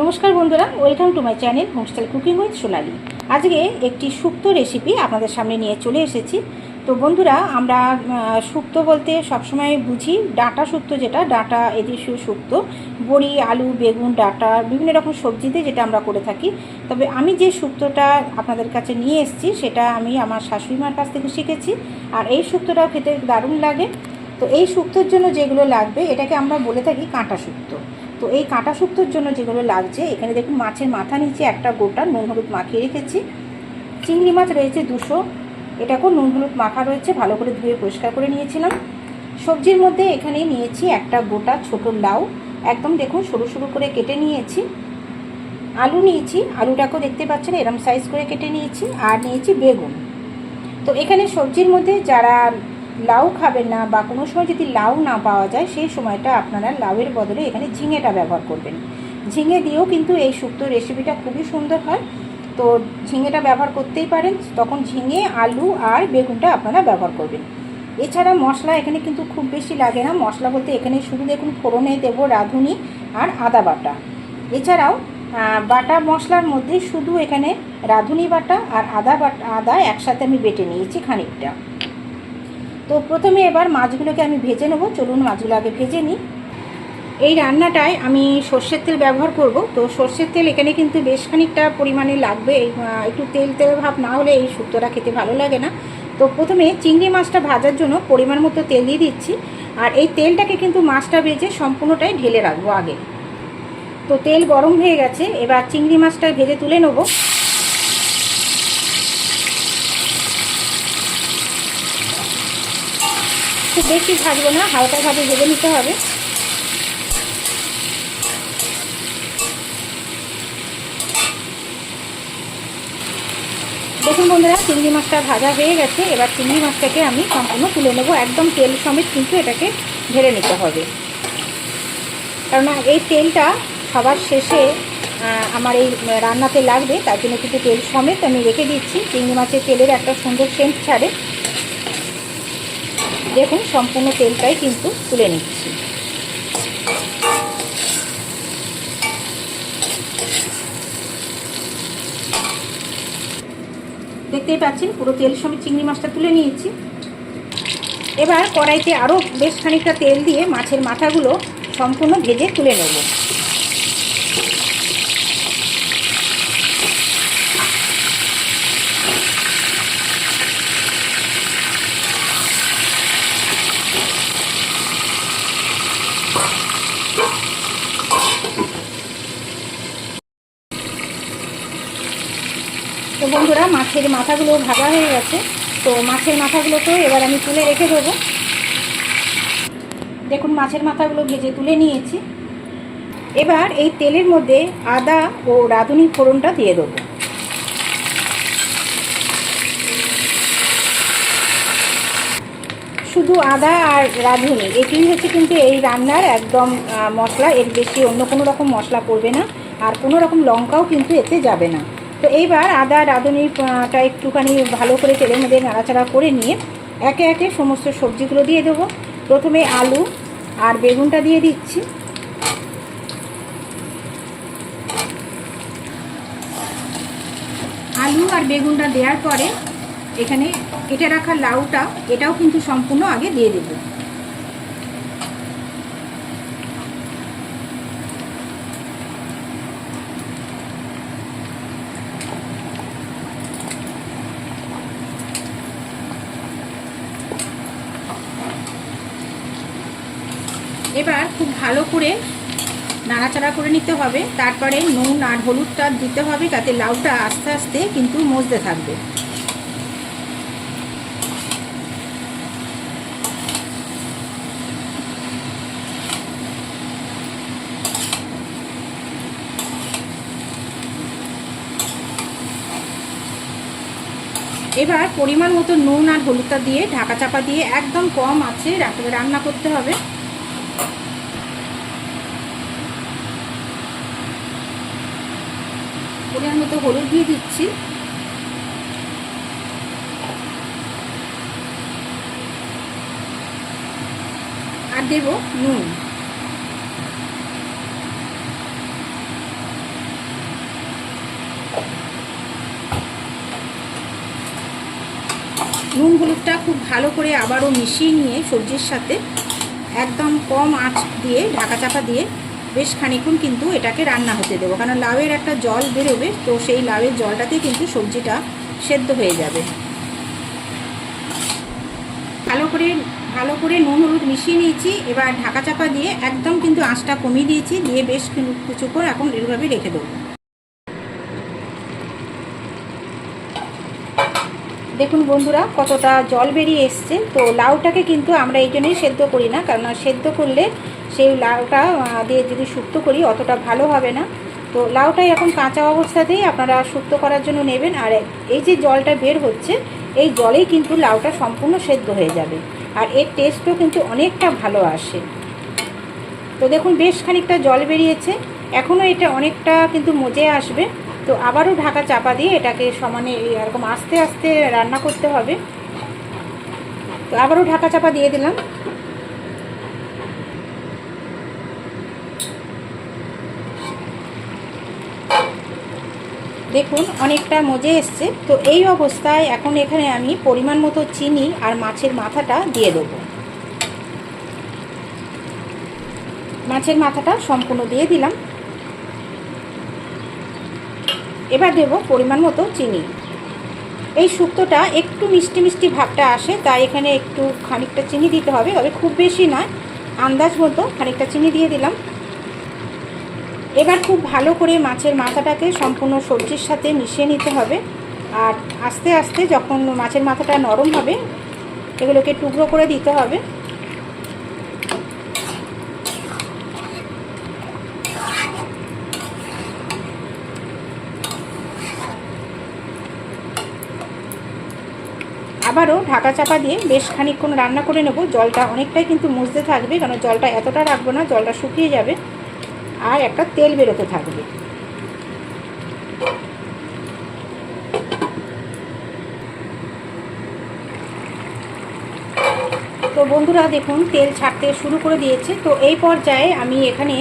নমস্কার বন্ধুরা, welcome to my channel homestyle cooking with Sonali. আজকে একটি শুক্তো রেসিপি আপনাদের সামনে নিয়ে চলে এসেছি। তো বন্ধুরা, আমরা শুক্তো বলতে সবসময় বুঝি, ডাঁটা শুক্তো যেটা, ডাঁটা এদেশীয় শুক্তো বড়ি, আলু, বেগুন, ডাঁটা, বিভিন্ন রকম সবজিতে যেটা আমরা করে থাকি। তবে আমি যে শুক্তোটা আপনাদের কাছে নিয়ে এসেছি, সেটা আমি আমার শাশুড়ি মার কাছ থেকে শিখেছি, আর এই শুক্তোটাও খেতে দারুণ লাগে। তো এই শুক্তোর জন্য যেগুলো লাগবে, এটাকে আমরা বলে থাকি কাঁটা শুক্তো তো এই কাঁটা শুক্তোর জন্য যেগুলো লাগছে, এখানে দেখুন মাছের মাথা নিচে একটা গোটা নুন হলুদ মাখিয়ে রেখেছি। চিংড়ি মাছ রয়েছে দুশো। এটাকেও নুন হলুদ মাখা রয়েছে, ভালো করে ধুয়ে পরিষ্কার করে নিয়েছিলাম। সবজির মধ্যে এখানে নিয়েছি একটা গোটা ছোট লাউ। একদম দেখুন সরু সরু করে কেটে নিয়েছি। আলু নিয়েছি, আলুটাকেও দেখতে পাচ্ছেন, এরম সাইজ করে কেটে নিয়েছি। আর নিয়েছি বেগুন। তো এখানে সবজির মধ্যে যারা লাউ খাবেন না বা কোনো সময় যদি লাউ না পাওয়া যায়, সেই সময়টা আপনারা লাউয়ের বদলে এখানে ঝিঙেটা ব্যবহার করবেন। ঝিঙে দিয়েও কিন্তু এই শুক্তো রেসিপিটা খুবই সুন্দর হয়। তো ঝিঙেটা ব্যবহার করতেই পারেন। তখন ঝিঙে, আলু আর বেগুনটা আপনারা ব্যবহার করবেন। এছাড়া মশলা এখানে কিন্তু খুব বেশি লাগে না। মশলা বলতে এখানে শুধু দেখুন ফোড়নে দেবো রাঁধুনি আর আদা বাটা। এছাড়াও বাটা মশলার মধ্যে শুধু এখানে রাঁধুনি বাটা আর আদা বাটা, আদা একসাথে আমি বেটে নিয়েছি খানিকটা। তো প্রথমে এবার মাছগুলোকে আমি ভেজে নেব। চলুন মাছগুলো আগে ভেজে নিই। এই রান্নাটায় আমি সর্ষের তেল ব্যবহার করব। তো সর্ষের তেল এখানে কিন্তু বেশ খানিকটা পরিমাণে লাগবে। একটু তেল তেল ভাব না হলে এই শুক্তোটা খেতে ভালো লাগে না। তো প্রথমে চিংড়ি মাছটা ভাজার জন্য পরিমাণ মতো তেল দিয়ে দিচ্ছি। আর এই তেলটাকে কিন্তু মাছটা ভেজে সম্পূর্ণটাই ঢেলে রাখব আগে। তো তেল গরম হয়ে গেছে। এবার চিংড়ি মাছটা ভেজে তুলে নেব। খুব বেশি ভাজবো না হালকাভাবে ভেজে নিতে হবে। দেখুন বন্ধুরা, চিংড়ি মাছটা ভাজা হয়ে গেছে। এবার চিংড়ি মাছটাকে আমি সম্পূর্ণ তুলে নেব। একদম তেল সমেত কিন্তু এটাকে ঢেলে নিতে হবে। কেননা এই তেলটা খাবার শেষে আমার এই রান্নাতে লাগবে, তার জন্য কিন্তু তেল সমেত আমি রেখে দিচ্ছি। চিংড়ি মাছের তেলের একটা সুন্দর সেন্ট ছাড়ে। দেখুন, সম্পূর্ণ তেলটাই কিন্তু তুলে নিচ্ছি। দেখতেই পাচ্ছেন, পুরো তেল সমেত চিংড়ি মাছটা তুলে নিয়েছি। এবার কড়াইতে আরও বেশ খানিকটা তেল দিয়ে মাছের মাথাগুলো সম্পূর্ণ ভেজে তুলে নেব। তো বন্ধুরা, মাছের মাথাগুলো ভাজা হয়ে গেছে। তো মাছের মাথাগুলোকেও এবার আমি তুলে রেখে দেবো। দেখুন, মাছের মাথাগুলো ভেজে তুলে নিয়েছি। এবার এই তেলের মধ্যে আদা ও রাঁধুনি ফোড়নটা দিয়ে দেবো। শুধু আদা আর রাঁধুনি এটিই হচ্ছে কিন্তু এই রান্নার একদম মশলা। এর বেশি অন্য কোনো রকম মশলা পড়বে না। আর কোনো রকম লঙ্কাও কিন্তু এতে যাবে না। তো এইবার আদা রাঁধুনিটা একটুখানি ভালো করে তেলের মধ্যে নাড়াচাড়া করে নিয়ে একে একে সমস্ত সবজিগুলো দিয়ে দেবো। প্রথমে আলু আর বেগুনটা দিয়ে দিচ্ছি। আলু আর বেগুনটা দেওয়ার পরে এখানে কেটে রাখা লাউটা, এটাও কিন্তু সম্পূর্ণ আগে দিয়ে দেব। এবার খুব ভালো করে নাড়াচাড়া করে নিতে হবে। তারপরে নুন আর হলুদটা দিতে হবে যাতে লাউটা আস্তে আস্তে কিন্তু মজতে থাকবে। এবার পরিমাণ মতো নুন আর হলুদটা দিয়ে ঢাকা চাপা দিয়ে একদম কম আছে রান্না করতে হবে। পরিমাণ মতো হলুদ দিয়ে দিচ্ছি। আর দেব নুন। নুন হলুদটা খুব ভালো করে আবারও মিশিয়ে নিয়ে সবজির সাথে একদম কম আঁচ দিয়ে, ঢাকা চাপা দিয়ে বেশ খানিক্ষণ কিন্তু এটাকে রান্না হতে দেবো। কারণ লাউয়ের একটা জল বেরোবে, তো সেই লাউয়ের জলটাতে কিন্তু সবজিটা সেদ্ধ হয়ে যাবে। ভালো করে ভালো করে নুন হলুদ মিশিয়ে নিয়েছি। এবার ঢাকা চাপা দিয়ে একদম কিন্তু আঁচটা কমিয়ে দিয়েছি। দিয়ে বেশ কিছুক্ষণ এখন এরভাবে রেখে দেবো। দেখুন বন্ধুরা, কতটা জল বেরিয়ে এসছে। তো লাউটাকে কিন্তু আমরা এই জন্যই সেদ্ধ করি না, কারণ সেদ্ধ করলে সেই লাউটা দিয়ে যদি শুক্তো করি অতটা ভালো হবে না। তো লাউটাই এখন কাঁচা অবস্থাতেই আপনারা শুক্তো করার জন্য নেবেন। আর এই যে জলটা বের হচ্ছে, এই জলেই কিন্তু লাউটা সম্পূর্ণ সেদ্ধ হয়ে যাবে। আর এর টেস্টও কিন্তু অনেকটা ভালো আসে। তো দেখুন, বেশ খানিকটা জল বেরিয়েছে। এখনও এটা অনেকটা কিন্তু মজে আসবে। তো আবারও ঢাকা চাপা দিয়ে এটাকে সমানে এরকম আস্তে আস্তে রান্না করতে হবে। তো আবারও ঢাকা চাপা দিয়ে দিলাম। দেখুন, অনেকটা মজে এসছে। তো এই অবস্থায় এখন এখানে আমি পরিমাণ মতো চিনি আর মাছের মাথাটা দিয়ে দেবো। মাছের মাথাটা সম্পূর্ণ দিয়ে দিলাম। এবার দেব পরিমাণ মতো চিনি। এই শুক্তোটা একটু মিষ্টি মিষ্টি ভাবটা আসে, তাই এখানে একটু খানিকটা চিনি দিতে হবে, তবে খুব বেশি নয়, আন্দাজ মতো খানিকটা চিনি দিয়ে দিলাম। এবার খুব ভালো করে মাছের মাথাটাকে সম্পূর্ণ সবজির সাথে মিশিয়ে নিতে হবে, আর আস্তে আস্তে যখন মাছের মাথাটা নরম হবে, এগুলোকে টুকরো করে দিতে হবে। আবারও ঢাকা চাপা দিয়ে বেশ খানিকক্ষণ রান্না করে নেব। জলটা অনেকটাই কিন্তু মুছতে থাকবে, কারণ জলটা এতটা রাখব না, জলটা শুকিয়ে যাবে আর একটা তেল বেরোতে থাকবে। তো বন্ধুরা, দেখুন, তেল ছাড়তে শুরু করে দিয়েছে। তো এই পর্যায়ে আমি এখানে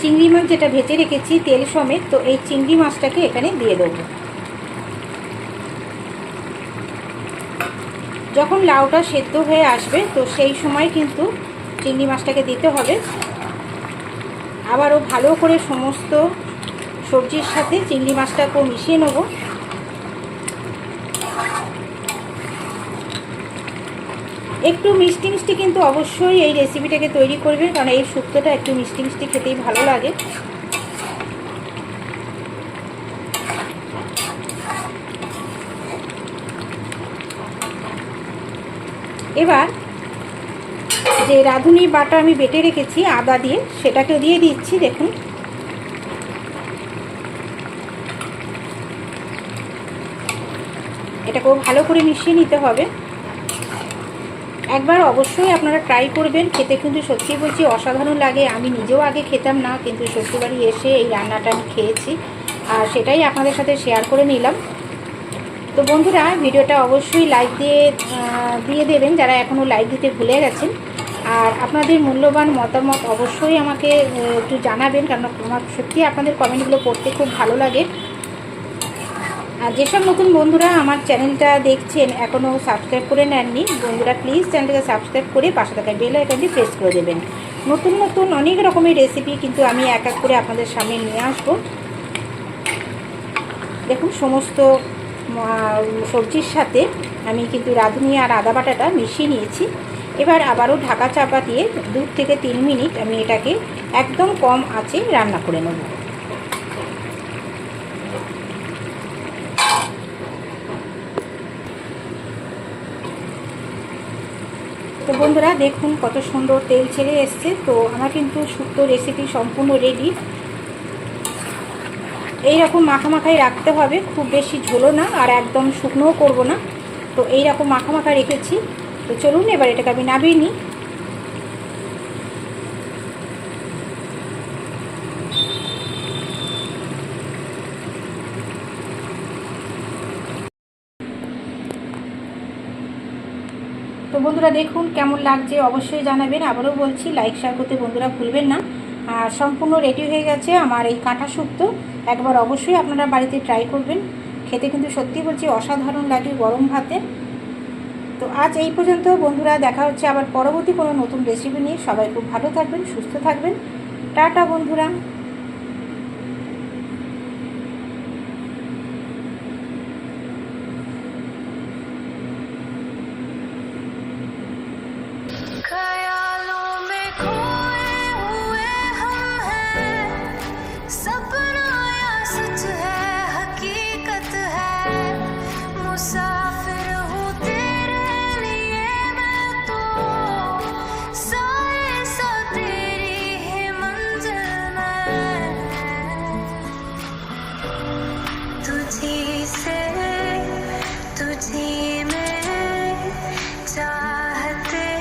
চিংড়ি মাছ যেটা ভেজে রেখেছি তেল সমেত, তো এই চিংড়ি মাছটাকে এখানে দিয়ে দেবো। যখন লাউটা সেদ্ধ হয়ে আসবে, তো সেই সময় কিন্তু চিংড়ি মাছটাকে দিতে হবে। আবারও ভালো করে সমস্ত সবজির সাথে চিংড়ি মাছটাকেও মিশিয়ে নেব। একটু মিষ্টি মিষ্টি কিন্তু অবশ্যই এই রেসিপিটাকে তৈরি করবেন, কারণ এই শুক্তোটা একটু মিষ্টি মিষ্টি খেতেই ভালো লাগে। এবার যে রাঁধুনি বাটা আমি বেটে রেখেছি আদা দিয়ে সেটাকে দিয়ে দিচ্ছি, দেখুন। এটাকেও ভালো করে মিশিয়ে নিতে হবে। একবার অবশ্যই আপনারা ট্রাই করবেন, খেতে কিন্তু সত্যি বলছি অসাধারণ লাগে। আমি নিজেও আগে খেতাম না, কিন্তু শ্বশুরবাড়ি এসে এই রান্নাটা আমি খেয়েছি। আর সেটাই আপনাদের সাথে শেয়ার করে নিলাম। তো বন্ধুরা, ভিডিওটা অবশ্যই লাইক দিয়ে দিয়ে দেবেন যারা এখনও লাইক দিতে ভুলে গেছেন। আর আপনাদের মূল্যবান মতামত অবশ্যই আমাকে একটু জানাবেন কারণ আমার সত্যি আপনাদের কমেন্টগুলো পড়তে খুব ভালো লাগে। আর যেসব নতুন বন্ধুরা আমার চ্যানেলটা দেখছেন এখনও সাবস্ক্রাইব করে নেননি, বন্ধুরা প্লিজ চ্যানেলটাকে সাবস্ক্রাইব করে পাশে থাকা বেল আইকনটি প্রেস করে দেবেন। নতুন নতুন অনেক রকমের রেসিপি কিন্তু আমি এক এক করে আপনাদের সামনে নিয়ে আসব। দেখুন, সমস্ত সবজির সাথে আমি কিন্তু রাঁধুনি আর আদা বাটাটা মিশিয়ে নিয়েছি। এবার আবারও ঢাকা চাপা দিয়ে দু থেকে তিন মিনিট আমি এটাকে একদম কম আঁচে রান্না করে নেব। তো বন্ধুরা দেখুন কত সুন্দর তেল ছেড়ে এসছে। তো আমার কিন্তু শুক্তো রেসিপি সম্পূর্ণ রেডি এই রকম মাখামাখাই রাখতে হবে, খুব বেশি ঝোলো না আর একদম শুকনোও করব না। তো এই রকম মাখামাখা রেখেছি। তো চলুন এবার এটাকে আমি নাবিয়ে নিই। তো বন্ধুরা দেখুন কেমন লাগছে, অবশ্যই জানাবেন। আবারও বলছি লাইক শেয়ার করতে বন্ধুরা ভুলবেন না। আর সম্পূর্ণ রেডি হয়ে গেছে আমার এই কাঁটা শুক্তো একবার অবশ্যই আপনারা বাড়িতে ট্রাই করবেন। খেতে কিন্তু সত্যি বলছি অসাধারণ লাগে গরম ভাতে। তো আজ এই পর্যন্ত বন্ধুরা, দেখা হচ্ছে আবার পরবর্তী কোনো নতুন রেসিপি নিয়ে। সবাই খুব ভালো থাকবেন, সুস্থ থাকবেন। টাটা বন্ধুরা।